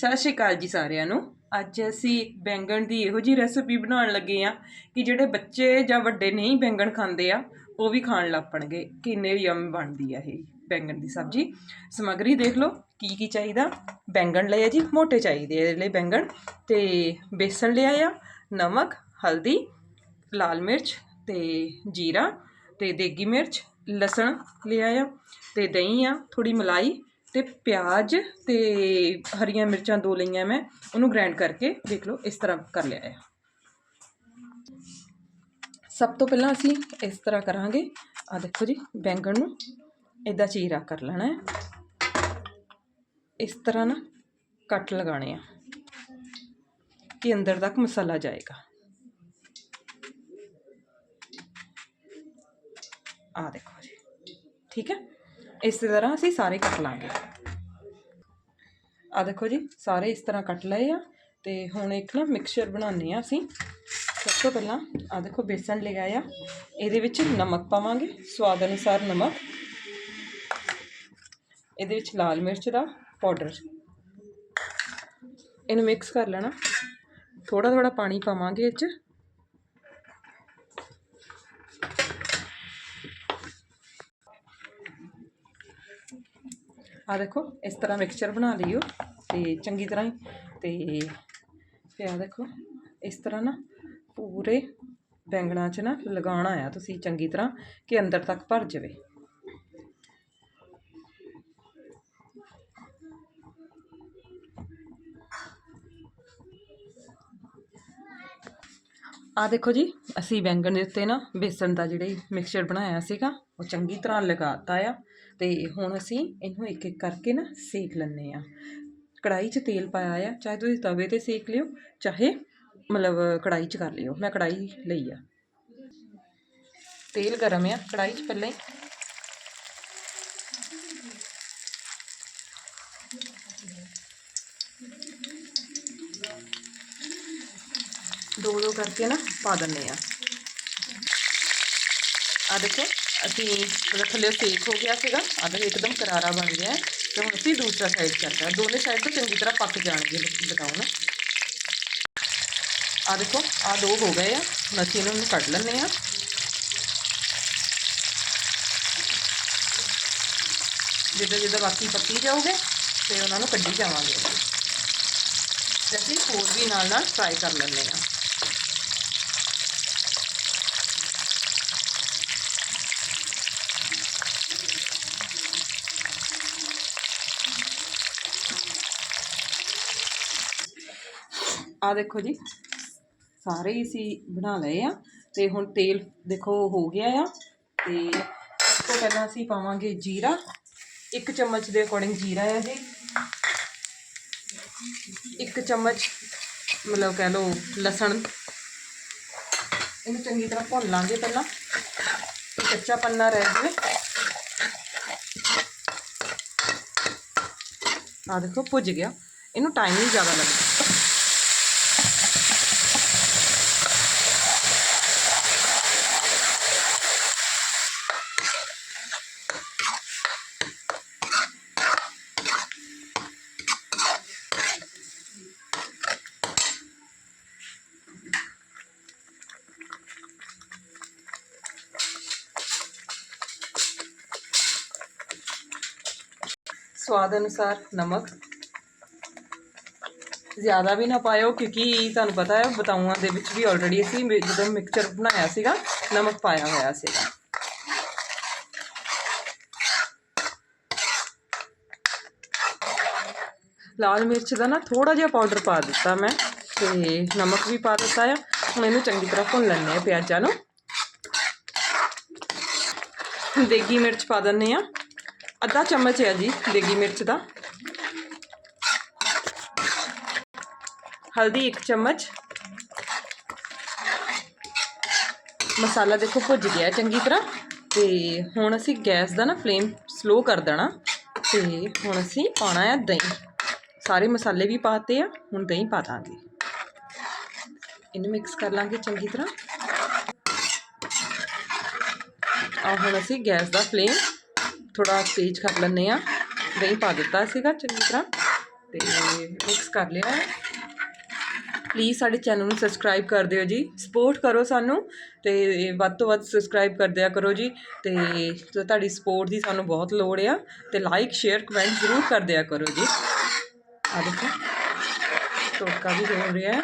ਸਤਿ ਸ਼੍ਰੀ ਅਕਾਲ ਜੀ ਸਾਰਿਆਂ ਨੂੰ। ਅੱਜ ਅਸੀਂ ਬੈਂਗਣ ਦੀ ਇਹੋ ਜੀ ਰੈਸਪੀ ਬਣਾਉਣ ਲੱਗੇ ਆ ਕਿ ਜਿਹੜੇ ਬੱਚੇ ਜਾਂ ਵੱਡੇ ਨਹੀਂ ਬੈਂਗਣ ਖਾਂਦੇ ਆ, ਉਹ ਵੀ ਖਾਣ ਲੱਪਣਗੇ ਕਿੰਨੇ ਯਮ ਬਣਦੀ ਆ ਇਹ ਬੈਂਗਣ ਦੀ ਸਬਜ਼ੀ। ਸਮੱਗਰੀ ਦੇਖ ਲਓ, ਕੀ ਕੀ ਚਾਹੀਦਾ। ਬੈਂਗਣ ਲਏ ਆ ਜੀ, ਮੋਟੇ ਚਾਹੀਦੇ ਆ ਇਹਦੇ ਲਈ ਬੈਂਗਣ। ਤੇ ਬੇਸਣ ਲਿਆ ਆ, ਨਮਕ, ਹਲਦੀ, ਲਾਲ ਮਿਰਚ ਤੇ ਜੀਰਾ ਤੇ ਦੇਗੀ ਮਿਰਚ, ਲਸਣ ਲਿਆ ਆ ਤੇ ਦਹੀਂ ਆ ਥੋੜੀ ਮਲਾਈ ਤੇ ਪਿਆਜ਼ ਅਤੇ ਹਰੀਆਂ ਮਿਰਚਾਂ ਦੋ ਲਈਆਂ ਮੈਂ, ਉਹਨੂੰ ਗ੍ਰਾਈਂਡ ਕਰਕੇ ਦੇਖ ਲਓ, ਇਸ ਤਰ੍ਹਾਂ ਕਰ ਲਿਆ ਆ ਸਭ ਤੋਂ ਪਹਿਲਾਂ ਅਸੀਂ ਇਸ ਤਰ੍ਹਾਂ ਕਰਾਂਗੇ ਆ ਦੇਖੋ ਜੀ, ਬੈਂਗਣ ਨੂੰ ਇਦਾਂ ਚੀਰਾ ਕਰ ਲੈਣਾ ਹੈ। ਇਸ ਤਰ੍ਹਾਂ ਨਾ ਕੱਟ ਲਗਾਣੇ ਆ, ਕਿ ਅੰਦਰ ਤੱਕ ਮਸਾਲਾ ਜਾਏਗਾ। ਆ ਦੇਖੋ ਜੀ, ਠੀਕ ਹੈ? ਇਸੇ ਤਰ੍ਹਾਂ ਅਸੀਂ ਸਾਰੇ ਕੱਟ ਲਾਂਗੇ। ਆ ਦੇਖੋ ਜੀ, ਸਾਰੇ ਇਸ ਤਰ੍ਹਾਂ ਕੱਟ ਲਏ ਆ ਤੇ ਹੁਣ ਇੱਕ ਨਾ ਮਿਕਸਚਰ ਬਣਾਉਂਦੇ ਆ ਅਸੀਂ। ਸਭ ਤੋਂ ਪਹਿਲਾਂ ਆ ਦੇਖੋ ਬੇਸਨ ਲਿਆ ਆ ਇਹਦੇ ਵਿੱਚ ਨਮਕ ਪਾਵਾਂਗੇ, ਸਵਾਦ ਅਨੁਸਾਰ ਨਮਕ। ਇਹਦੇ ਵਿੱਚ ਲਾਲ ਮਿਰਚ ਦਾ ਪਾਊਡਰ ਇਹਨੂੰ ਮਿਕਸ ਕਰ ਲੈਣਾ। ਥੋੜਾ ਥੋੜਾ ਪਾਣੀ ਪਾਵਾਂਗੇ ਇਹ 'ਚ। ਆ ਦੇਖੋ, ਇਸ ਤਰ੍ਹਾਂ ਮਿਕਸਚਰ ਬਣਾ ਲਿਓ ਤੇ ਚੰਗੀ ਤਰ੍ਹਾਂ ਹੀ। ਤੇ ਫਿਰ ਆ ਦੇਖੋ, ਇਸ ਤਰ੍ਹਾਂ ਨਾ ਪੂਰੇ ਬੈਂਗਣਾ 'ਚ ਨਾ ਲਗਾਉਣਾ ਆ ਤੁਸੀਂ ਚੰਗੀ ਤਰ੍ਹਾਂ ਕਿ ਅੰਦਰ ਤੱਕ ਭਰ ਜਾਵੇ। ਆ ਦੇਖੋ ਜੀ, ਅਸੀਂ ਬੈਂਗਣ ਦੇ ਉੱਤੇ ਨਾ ਬੇਸਣ ਦਾ ਜਿਹੜਾ ਮਿਕਸਚਰ ਬਣਾਇਆ ਸੀਗਾ, ਉਹ ਚੰਗੀ ਤਰ੍ਹਾਂ ਲਗਾਤਾ ਆ। ਤੇ ਹੁਣ ਅਸੀਂ ਇਹਨੂੰ ਇੱਕ ਇੱਕ ਕਰਕੇ ਨਾ ਸੇਕ ਲੈਣੇ ਆ ਕੜਾਈ 'ਚ ਤੇਲ ਪਾਇਆ ਆ, ਚਾਹੇ ਤੁਸੀਂ ਤਵੇ ਤੇ ਸੇਕ ਲਿਓ, ਚਾਹੇ ਮਤਲਬ ਕੜਾਈ 'ਚ ਕਰ ਲਿਓ, ਮੈਂ ਕੜਾਈ ਲਈ ਆ। ਤੇਲ ਗਰਮ ਆ ਕੜਾਈ 'ਚ ਪਹਿਲਾਂ ਹੀ। ਦੋ ਦੋ ਕਰਕੇ ਨਾ ਪਾ ਦਿੰਨੇ ਆ ਆ ਦੇਖੋ। ਅਸੀਂ ਮਤਲਬ ਥੱਲੇ ਸੇਕ ਹੋ ਗਿਆ ਸੀਗਾ ਆ ਇੱਕਦਮ ਕਰਾਰਾ ਬਣ ਗਿਆ। ਹੈ। ਤੇ ਹੁਣ ਅਸੀਂ ਦੂਸਰਾ ਸਾਈਡ ਕਰਦਾ ਦੋਨੇ ਸਾਈਡ ਤੋਂ ਚੰਗੀ ਤਰ੍ਹਾਂ ਪੱਕ ਜਾਣਗੇ ਬਤਾਓ ਨਾ ਆ ਦੇਖੋ ਆ ਦੋ ਹੋ ਗਏ ਆ। ਹੁਣ ਅਸੀਂ ਇਹਨਾਂ ਨੂੰ ਕੱਢ ਲੈਂਦੇ ਆ ਜਿੱਦਾਂ ਜਿੱਦਾਂ ਬਾਕੀ ਪੱਕੀ ਜਾਊਗੇ ਤੇ ਉਹਨਾਂ ਨੂੰ ਕੱਢੀ ਜਾਵਾਂਗੇ। ਤੇ ਅਸੀਂ ਹੋਰ ਵੀ ਨਾਲ ਨਾਲ ਫਰਾਈ ਕਰ ਲੈਂਦੇ ਆ ਆ ਦੇਖੋ ਜੀ, ਸਾਰੇ ਹੀ ਅਸੀਂ ਬਣਾ ਲਏ ਆ ਤੇ ਹੁਣ ਤੇਲ ਦੇਖੋ ਹੋ ਗਿਆ ਆ ਤੇ ਇਸ ਤੋਂ ਪਹਿਲਾਂ ਅਸੀਂ ਪਾਵਾਂਗੇ ਜੀਰਾ, ਇੱਕ ਚਮਚ ਦੇ ਅਕੋਰਡਿੰਗ ਜੀਰਾ ਹੈ ਜੀ ਇੱਕ ਚਮਚ ਮਤਲਬ ਕਹਿ ਲਓ ਲਸਣ। ਇਹਨੂੰ ਚੰਗੀ ਤਰ੍ਹਾਂ ਭੁੰਨ ਲਾਂਗੇ ਪਹਿਲਾਂ। ਕੱਚਾ ਪੰਨਾ ਰਹਿ ਜਾਵੇ। ਆ ਦੇਖੋ, ਭੁੱਜ ਗਿਆ। ਇਹਨੂੰ ਟਾਈਮ ਹੀ ਜ਼ਿਆਦਾ ਲੱਗਦਾ। ਸਵਾਦ ਅਨੁਸਾਰ ਨਮਕ। ਜ਼ਿਆਦਾ ਵੀ ਨਾ ਪਾਇਓ, ਕਿਉਂਕਿ ਤੁਹਾਨੂੰ ਪਤਾ ਹੈ, ਬਤਾਊਆਂ ਦੇ ਵਿੱਚ ਵੀ ਆਲਰੇਡੀ ਅਸੀਂ ਜਦੋਂ ਮਿਕਸਚਰ ਬਣਾਇਆ ਸੀਗਾ, ਨਮਕ ਪਾਇਆ ਹੋਇਆ ਸੀਗਾ। ਲਾਲ ਮਿਰਚ ਦਾ ਨਾ ਥੋੜਾ ਜਿਹਾ ਪਾਊਡਰ ਪਾ ਦਿੱਤਾ ਮੈਂ, ਤੇ ਨਮਕ ਵੀ ਪਾ ਦਿੱਤਾ ਆ। ਹੁਣ ਇਹਨੂੰ ਚੰਗੀ ਤਰ੍ਹਾਂ ਭੁੰਨ ਲੈਣੇ ਆ ਪਿਆਜ਼ਾਂ ਨੂੰ। ਦੇਗੀ ਮਿਰਚ ਪਾ ਦਿੰਨੇ ਆ ਅੱਧਾ ਚਮਚ ਹੈ ਜੀ ਦੇਗੀ ਮਿਰਚ ਦਾ। ਹਲਦੀ ਇੱਕ ਚਮਚ। ਮਸਾਲਾ ਦੇਖੋ ਭੁੱਜ ਗਿਆ ਚੰਗੀ ਤਰ੍ਹਾਂ। ਤੇ ਹੁਣ ਅਸੀਂ ਗੈਸ ਦਾ ਨਾ ਫਲੇਮ ਸਲੋ ਕਰ ਦੇਣਾ। ਤੇ ਹੁਣ ਅਸੀਂ ਪਾਉਣਾ ਹੈ ਦਹੀਂ। ਸਾਰੇ ਮਸਾਲੇ ਵੀ ਪਾਤੇ ਆ, ਹੁਣ ਦਹੀਂ ਪਾ ਦਾਂਗੇ। ਇਹਨੂੰ ਮਿਕਸ ਕਰ ਲਾਂਗੇ ਚੰਗੀ ਤਰ੍ਹਾਂ। ਆ ਹੁਣ ਅਸੀਂ ਗੈਸ ਦਾ ਫਲੇਮ ਥੋੜਾ ਤੇਜ਼ ਕਰ ਲੈਂਦੇ ਆ ਦਹੀਂ ਪਾ ਦਿੱਤਾ ਸੀਗਾ ਚੰਗੀ ਤਰ੍ਹਾਂ। ਤੇ ਮਿਕਸ ਕਰ ਲਿਆ ਪਲੀਜ਼ ਸਾਡੇ ਚੈਨਲ ਨੂੰ ਸਬਸਕ੍ਰਾਈਬ ਕਰ ਦਿਓ ਜੀ। ਸਪੋਰਟ ਕਰੋ ਸਾਨੂੰ ਤੇ ਵੱਧ ਤੋਂ ਵੱਧ ਸਬਸਕ੍ਰਾਈਬ ਕਰ ਦਿਆ ਕਰੋ ਜੀ। ਤੇ ਤੁਹਾਡੀ ਸਪੋਰਟ ਦੀ ਸਾਨੂੰ ਬਹੁਤ ਲੋੜ ਆ ਤੇ ਲਾਈਕ ਸ਼ੇਅਰ ਕਮੈਂਟ ਜ਼ਰੂਰ ਕਰ ਦਿਆ ਕਰੋ ਜੀ। ਆ ਦੇਖੋ ਤੜਕਾ ਵੀ ਹੋ ਰਿਹਾ ਹੈ।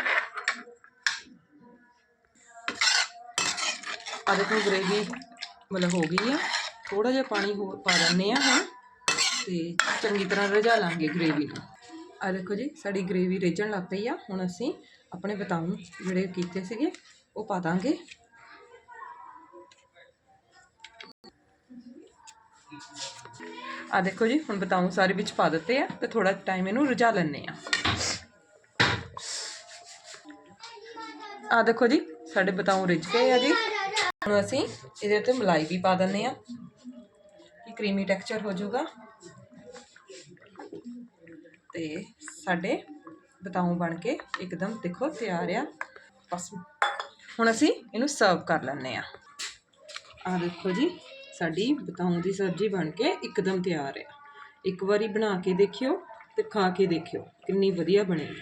ਆ ਦੇਖੋ ਗ੍ਰੇਵੀ ਮਤਲਬ ਹੋ ਗਈ ਆ। ਥੋੜਾ ਜਿਹਾ ਪਾਣੀ ਹੋਰ ਪਾ ਦਿੰਦੇ ਆ ਹੁਣ ਤੇ ਚੰਗੀ ਤਰ੍ਹਾਂ ਰਝਾ ਲਾਂਗੇ ਗ੍ਰੇਵੀ ਨੂੰ। ਆ ਦੇਖੋ ਜੀ, ਸਾਡੀ ਗ੍ਰੇਵੀ ਰਿੱਝਣ ਲੱਗ ਪਈ ਆ। ਹੁਣ ਅਸੀਂ ਆਪਣੇ ਬਤਾਉ ਜਿਹੜੇ ਕੀਤੇ ਸੀਗੇ, ਉਹ ਪਾ ਦਾਂਗੇ। ਆ ਦੇਖੋ ਜੀ, ਹੁਣ ਬਤਾਉ ਸਾਰੇ ਵਿੱਚ ਪਾ ਦਿੱਤੇ ਆ ਤੇ ਥੋੜਾ ਟਾਈਮ ਇਹਨੂੰ ਰਝਾ ਲੈਣੇ ਆ ਆ ਦੇਖੋ ਜੀ, ਸਾਡੇ ਬਤਾਉ ਰਿੱਝ ਗਏ ਆ ਜੀ। ਹੁਣ ਅਸੀਂ ਇਹਦੇ ਉੱਤੇ ਮਲਾਈ ਵੀ ਪਾ ਦਿੰਨੇ ਆ ਕਰੀਮੀ ਟੈਕਸਚਰ ਹੋ ਜਾਊਗਾ। ਤੇ ਸਾਡੇ ਬਤਾਉ ਬਣ ਕੇ ਇੱਕਦਮ ਦੇਖੋ ਤਿਆਰ ਆ। ਬਸ ਹੁਣ ਅਸੀਂ ਇਹਨੂੰ ਸਰਵ ਕਰ ਲੈਂਦੇ ਆ। ਆ ਦੇਖੋ ਜੀ, ਸਾਡੀ ਬਤਾਉ ਦੀ ਸਬਜ਼ੀ ਬਣ ਕੇ ਇੱਕਦਮ ਤਿਆਰ ਆ। ਇੱਕ ਵਾਰੀ ਬਣਾ ਕੇ ਦੇਖਿਓ ਤੇ ਖਾ ਕੇ ਦੇਖਿਓ ਕਿੰਨੀ ਵਧੀਆ ਬਣੇਗੀ।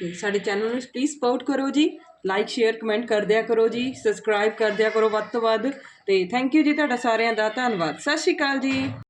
ਤੇ ਸਾਡੇ ਚੈਨਲ ਨੂੰ ਪਲੀਜ਼ ਸਪੋਰਟ ਕਰੋ ਜੀ। ਲਾਈਕ ਸ਼ੇਅਰ ਕਮੈਂਟ ਕਰ ਦਿਆ ਕਰੋ ਜੀ ਸਬਸਕ੍ਰਾਈਬ ਕਰ ਦਿਆ ਕਰੋ ਵੱਧ ਤੋਂ ਵੱਧ, ਤੇ ਥੈਂਕ ਯੂ ਜੀ ਤੁਹਾਡਾ ਸਾਰਿਆਂ ਦਾ, ਧੰਨਵਾਦ, ਸਤਿ ਸ਼੍ਰੀ ਅਕਾਲ ਜੀ।